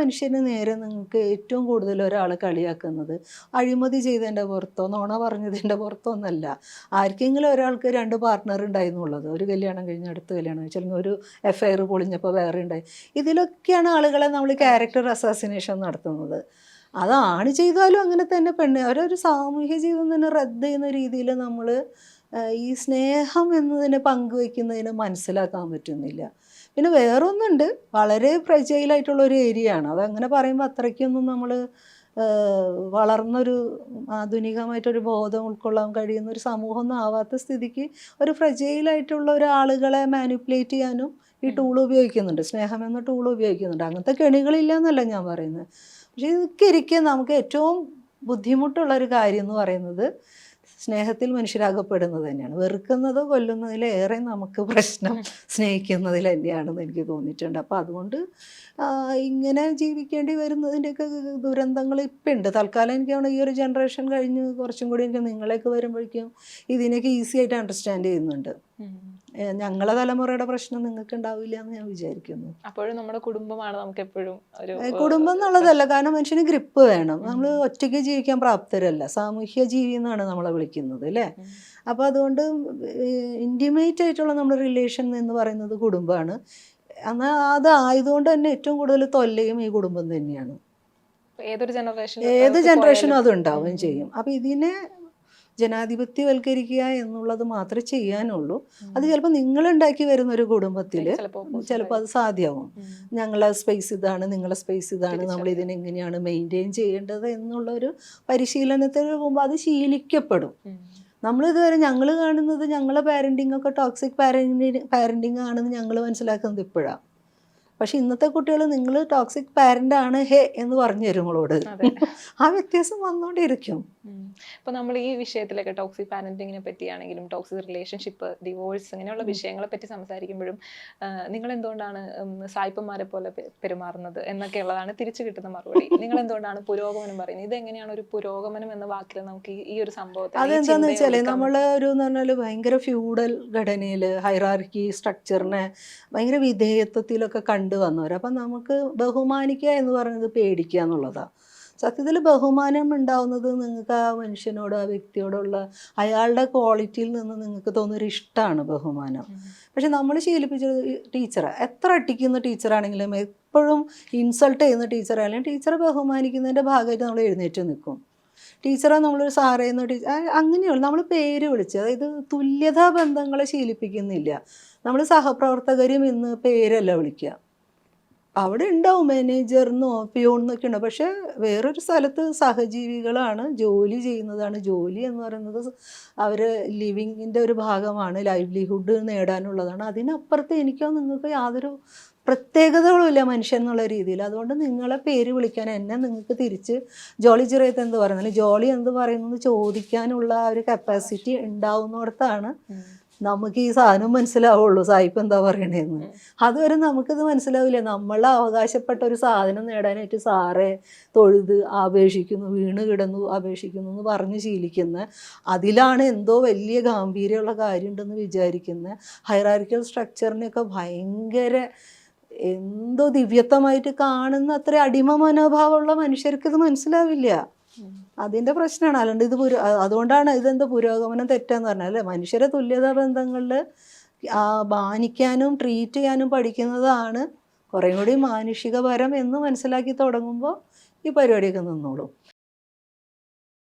മനുഷ്യന് നേരെ നിങ്ങൾക്ക് ഏറ്റവും കൂടുതൽ ഒരാളെ കളിയാക്കുന്നത് അഴിമതി ചെയ്തതിന്റെ പുറത്തോ നോണ പറഞ്ഞതിന്റെ പുറത്തോ ഒന്നല്ല. ആർക്കെങ്കിലും ഒരാൾക്ക് രണ്ട് പാർട്ട്ണർ ഉണ്ടായിരുന്നുള്ളത്. ഒരു കല്യാണം കഴിഞ്ഞ് അടുത്ത കല്യാണം കഴിച്ചു ഒരു എഫ് ഐ ആർ പൊളിഞ്ഞപ്പോൾ വേറെ ഉണ്ടായി. ഇതിലൊക്കെയാണ് ആളുകളെ നമ്മൾ ക്യാരക്ടർ അസാസിനേഷൻ നടത്തുന്നത്. അതാണ് ചെയ്താലും അങ്ങനെ തന്നെ പെണ്ണ് അവരൊരു സാമൂഹ്യ ജീവിതം തന്നെ റദ്ദ് ചെയ്യുന്ന രീതിയിൽ നമ്മൾ ഈ സ്നേഹം എന്നതിനെ പങ്കുവയ്ക്കുന്നതിന് മനസ്സിലാക്കാൻ പറ്റുന്നില്ല. പിന്നെ വേറൊന്നുണ്ട്. വളരെ ഫ്രജൈലായിട്ടുള്ള ഒരു ഏരിയ ആണ്. അതങ്ങനെ പറയുമ്പോൾ അത്രയ്ക്കൊന്നും നമ്മൾ വളർന്നൊരു ആധുനികമായിട്ടൊരു ബോധം ഉൾക്കൊള്ളാൻ കഴിയുന്ന ഒരു സമൂഹമൊന്നും ആവാത്ത സ്ഥിതിക്ക് ഒരു ഫ്രജൈലായിട്ടുള്ള ഒരാളുകളെ മാനിപ്പുലേറ്റ് ചെയ്യാനും ഈ ടൂൾ ഉപയോഗിക്കുന്നുണ്ട്. സ്നേഹം എന്ന ടൂൾ ഉപയോഗിക്കുന്നുണ്ട്. അങ്ങനത്തെ കെണികളില്ല എന്നല്ല ഞാൻ പറയുന്നത്. പക്ഷേ ഇതൊക്കെ ഇരിക്കെ നമുക്ക് ഏറ്റവും ബുദ്ധിമുട്ടുള്ളൊരു കാര്യം എന്ന് പറയുന്നത് സ്നേഹത്തിൽ മനുഷ്യരാകപ്പെടുന്നത് തന്നെയാണ്. വെറുക്കുന്നതോ കൊല്ലുന്നതിലേറെ നമുക്ക് പ്രശ്നം സ്നേഹിക്കുന്നതിൽ തന്നെയാണെന്ന് എനിക്ക് തോന്നിയിട്ടുണ്ട്. അപ്പോൾ അതുകൊണ്ട് ഇങ്ങനെ ജീവിക്കേണ്ടി വരുന്നതിന്റെയൊക്കെ ദുരന്തങ്ങൾ ഇപ്പം ഉണ്ട്. തൽക്കാലം എനിക്ക് ഈ ഒരു ജനറേഷൻ കഴിഞ്ഞ് കുറച്ചും കൂടി എനിക്ക് നിങ്ങളെയൊക്കെ വരുമ്പോഴേക്കും ഇതിനൊക്കെ ഈസി ആയിട്ട് അണ്ടർസ്റ്റാൻഡ് ചെയ്യുന്നുണ്ട്. ഞങ്ങളെ തലമുറയുടെ പ്രശ്നം നിങ്ങൾക്ക് ഉണ്ടാവില്ല എന്ന് ഞാൻ വിചാരിക്കുന്നു. അപ്പോഴും നമ്മുടെ കുടുംബമാണ് നമുക്ക് എപ്പോഴും ഒരു കുടുംബം എന്നുള്ളതല്ല കാരണം മനുഷ്യന് ഗ്രിപ്പ് വേണം. നമ്മൾ ഒറ്റയ്ക്ക് ജീവിക്കാൻ പ്രാപ്തരല്ല. സാമൂഹ്യ ജീവി എന്നാണ് നമ്മളെ വിളിക്കുന്നത് അല്ലേ? അപ്പൊ അപ്പോൾ അതുകൊണ്ട് ഇന്റിമേറ്റ് ആയിട്ടുള്ള നമ്മുടെ റിലേഷൻ എന്ന് പറയുന്നത് കുടുംബമാണ്. എന്നാൽ അത് ആയതുകൊണ്ട് തന്നെ ഏറ്റവും കൂടുതൽ തൊല്ലയും ഈ കുടുംബം തന്നെയാണ്. ഏതൊരു ജനറേഷൻ ഏത് ജനറേഷനും അത് ഉണ്ടാവുകയും ചെയ്യും. അപ്പോൾ ഇതിനെ ജനാധിപത്യവൽക്കരിക്കുക എന്നുള്ളത് മാത്രമേ ചെയ്യാനുള്ളൂ. അത് ചിലപ്പോൾ നിങ്ങളുണ്ടാക്കി വരുന്ന ഒരു കുടുംബത്തിൽ ചിലപ്പോ ചിലപ്പോൾ അത് സാധ്യമാവും ഞങ്ങളെ സ്പേസ് ഇതാണ് നിങ്ങളെ സ്പേസ് ഇതാണ് നമ്മൾ ഇതിനെങ്ങനെയാണ് മെയിന്റെയിൻ ചെയ്യേണ്ടത് എന്നുള്ളൊരു പരിശീലനത്തിന് പോകുമ്പോൾ അത് ശീലിക്കപ്പെടും. നമ്മളിതുവരെ ഞങ്ങൾ കാണുന്നത് ഞങ്ങളെ പാരന്റിങ് ഒക്കെ ടോക്സിക് പാരന്റിങ് പാരന്റിങ് ആണെന്ന് ഞങ്ങൾ മനസ്സിലാക്കുന്നത് ഇപ്പോഴാണ് പക്ഷെ ഇന്നത്തെ കുട്ടികൾ നിങ്ങൾ ടോക്സിക് പാരന്റ് ആണ് ഹേ എന്ന് പറഞ്ഞു തരും നിങ്ങളോട് ആ വ്യത്യാസം വന്നുകൊണ്ടിരിക്കും ഉം. ഇപ്പൊ നമ്മൾ ഈ വിഷയത്തിലൊക്കെ ടോക്സിക് പാരന്റിങ്ങിനെ പറ്റിയാണെങ്കിലും ടോക്സിക് റിലേഷൻഷിപ്പ് ഡിവോഴ്സ് അങ്ങനെയുള്ള വിഷയങ്ങളെ പറ്റി സംസാരിക്കുമ്പോഴും നിങ്ങൾ എന്തുകൊണ്ടാണ് സായിപ്പന്മാരെ പോലെ പെരുമാറുന്നത് എന്നൊക്കെയുള്ളതാണ് തിരിച്ചു കിട്ടുന്ന മറുപടി. നിങ്ങൾ എന്തുകൊണ്ടാണ് പുരോഗമനം പറയുന്നത്? ഇത് എങ്ങനെയാണ് ഒരു പുരോഗമനം എന്ന വാക്കിൽ നമുക്ക് ഈ- ഒരു സംഭവത്തെ അതെന്താന്ന് വെച്ചാൽ നമ്മൾ നമ്മൾ ഒരു പറഞ്ഞാൽ ഭയങ്കര ഫ്യൂഡൽ ഘടനയിൽ ഹൈറാർക്കി സ്ട്രക്ചറിനെ ഭയങ്കര വിധേയത്വത്തിലൊക്കെ കണ്ടുവന്നവർ അപ്പം നമുക്ക് ബഹുമാനിക്കുക എന്ന് പറയുന്നത് പേടിക്കുക എന്നുള്ളതാണ് സത്യത്തിൽ ബഹുമാനം ഉണ്ടാവുന്നത് നിങ്ങൾക്ക് ആ മനുഷ്യനോടോ ആ വ്യക്തിയോടുള്ള അയാളുടെ ക്വാളിറ്റിയിൽ നിന്ന് നിങ്ങൾക്ക് തോന്നുന്നൊരു ഇഷ്ടമാണ് ബഹുമാനം. പക്ഷെ നമ്മൾ ശീലിപ്പിച്ചത് ടീച്ചർ എത്ര അട്ടിക്കുന്ന ടീച്ചറാണെങ്കിലും എപ്പോഴും ഇൻസൾട്ട് ചെയ്യുന്ന ടീച്ചറായാലും ടീച്ചറെ ബഹുമാനിക്കുന്നതിന്റെ ഭാഗമായിട്ട് നമ്മൾ എഴുന്നേറ്റ് നിൽക്കും. ടീച്ചറെ നമ്മളൊരു സാറേ എന്ന് ടീച്ചർ അങ്ങനെയുള്ള. നമ്മൾ പേര് വിളിച്ച് അതായത് തുല്യതാ ബന്ധങ്ങളെ ശീലിപ്പിക്കുന്നില്ല. നമ്മൾ സഹപ്രവർത്തകരും ഇന്ന് പേരല്ല വിളിക്കുക. അവിടെ ഉണ്ടാവും മാനേജറിനോ പിയോണെന്നൊക്കെ ഉണ്ടാവും. പക്ഷേ വേറൊരു സ്ഥലത്ത് സഹജീവികളാണ് ജോലി ചെയ്യുന്നതാണ്. ജോലി എന്ന് പറയുന്നത് അവർ ലിവിങ്ങിന്റെ ഒരു ഭാഗമാണ്. ലൈവ്ലിഹുഡ് നേടാനുള്ളതാണ്. അതിനപ്പുറത്ത് എനിക്കോ നിങ്ങൾക്ക് യാതൊരു പ്രത്യേകതകളുമില്ല മനുഷ്യൻ എന്നുള്ള രീതിയിൽ. അതുകൊണ്ട് നിങ്ങളെ പേര് വിളിക്കാൻ എന്നെ നിങ്ങൾക്ക് തിരിച്ച് ജോളി ചെറിയത്ത് എന്ത് പറയുന്നത്? ജോളി എന്ത് പറയുന്നത് ചോദിക്കാനുള്ള ഒരു കപ്പാസിറ്റി ഉണ്ടാവുന്നിടത്താണ്. നമുക്ക് ഈ സാധനം മനസ്സിലാവുള്ളൂ. സായിപ്പ് എന്താ പറയണേന്ന്. അതുവരെ നമുക്കിത് മനസ്സിലാവില്ല. നമ്മൾ അവകാശപ്പെട്ട ഒരു സാധനം നേടാനായിട്ട് സാറെ തൊഴുത് അപേക്ഷിക്കുന്നു വീണ് കിടന്നു അപേക്ഷിക്കുന്നു എന്ന് പറഞ്ഞ് ശീലിക്കുന്ന അതിലാണ് എന്തോ വലിയ ഗാംഭീര്യമുള്ള കാര്യമുണ്ടെന്ന് വിചാരിക്കുന്ന ഹൈറാർക്കിക്കൽ സ്ട്രക്ചറിനെയൊക്കെ ഭയങ്കര എന്തോ ദിവ്യത്വമായിട്ട് കാണുന്ന അത്ര അടിമ മനോഭാവമുള്ള മനുഷ്യർക്ക് ഇത് മനസ്സിലാവില്ല. അതിന്റെ പ്രശ്നമാണ് അല്ലാണ്ട് ഇത് പുരോ അതുകൊണ്ടാണ് ഇതെന്താ പുരോഗമനം തെറ്റാന്ന് പറഞ്ഞാൽ മനുഷ്യരെ തുല്യതാ ബന്ധങ്ങളിൽ ബാനിക്കാനും ട്രീറ്റ് ചെയ്യാനും പഠിക്കുന്നതാണ് കുറേ കൂടി മാനുഷികപരം എന്ന് മനസ്സിലാക്കി തുടങ്ങുമ്പോൾ ഈ പരിപാടിയൊക്കെ നിന്നോളും.